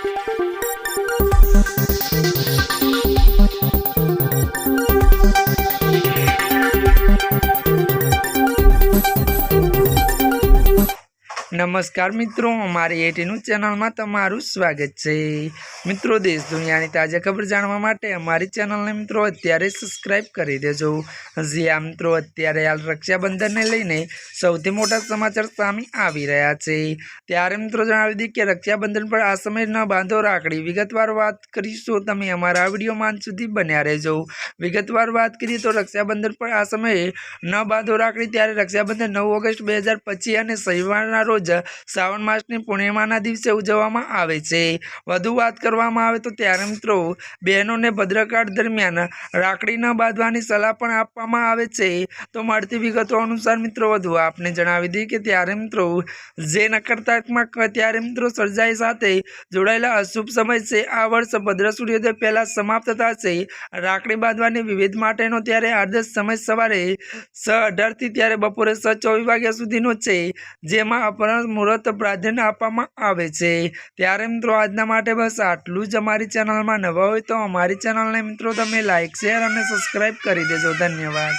Thank you. નમસ્કાર મિત્રો, અમારી એટીનું ચેનલમાં તમારું સ્વાગત છે. મિત્રો, દેશ દુનિયાની તાજા ખબર જાણવા માટે અમારી ચેનલને મિત્રો અત્યારે સબસ્ક્રાઈબ કરી દેજો. જે આ મિત્રો, અત્યારે હાલ રક્ષાબંધનને લઈને સૌથી મોટા સમાચાર સામે આવી રહ્યા છે. ત્યારે મિત્રો જણાવી દઈએ કે રક્ષાબંધન પર આ સમય ન બાંધો રાખડી. વિગતવાર વાત કરીશું તમે અમારા વિડીયોમાં સુધી બન્યા રહેજો. વિગતવાર વાત કરીએ તો રક્ષાબંધન પર આ સમયે ન બાંધો રાખડી ત્યારે રક્ષાબંધન નવ ઓગસ્ટ બે અને શનિવારના રોજ શ્રાવણ માસની પૂર્ણિમાના દિવસે ઉજવવામાં આવે છે. વધુ વાત કરવામાં આવે તો ત્યારે મિત્રો બહેનોને ભદ્રકાળ દરમિયાન રાખડી ન બાંધવાની સલાહ પણ આપવામાં આવે છે. તો મળતી વિગતો અનુસાર મિત્રો વધુ આપને જણાવી દઈએ કે ત્યારે મિત્રો જે નકારાત્મક ત્યારે મિત્રો સર્જાઈ સાથે જોડાયેલા અશુભ સમય છે. આ વર્ષ ભદ્ર સૂર્યોદય પહેલાં સમાપ્ત થશે. રાખડી બાંધવાની વિવિધ માટેનો ત્યારે આદર્શ સમય સવારે છ અઢારથી ત્યારે બપોરે છ ચોવીસ વાગ્યા સુધીનો છે. જેમાં અપરાહ્ન મુહૂર્ત પ્રાધાન્ય આપવામાં આવે છે. ત્યારે મિત્રો આજના માટે બસ આટલું જ અમારી ચેનલમાં નવા હોય તો અમારી ચેનલને મિત્રો તમે લાઇક શેર અને સબસ્ક્રાઈબ કરી દેજો. ધન્યવાદ.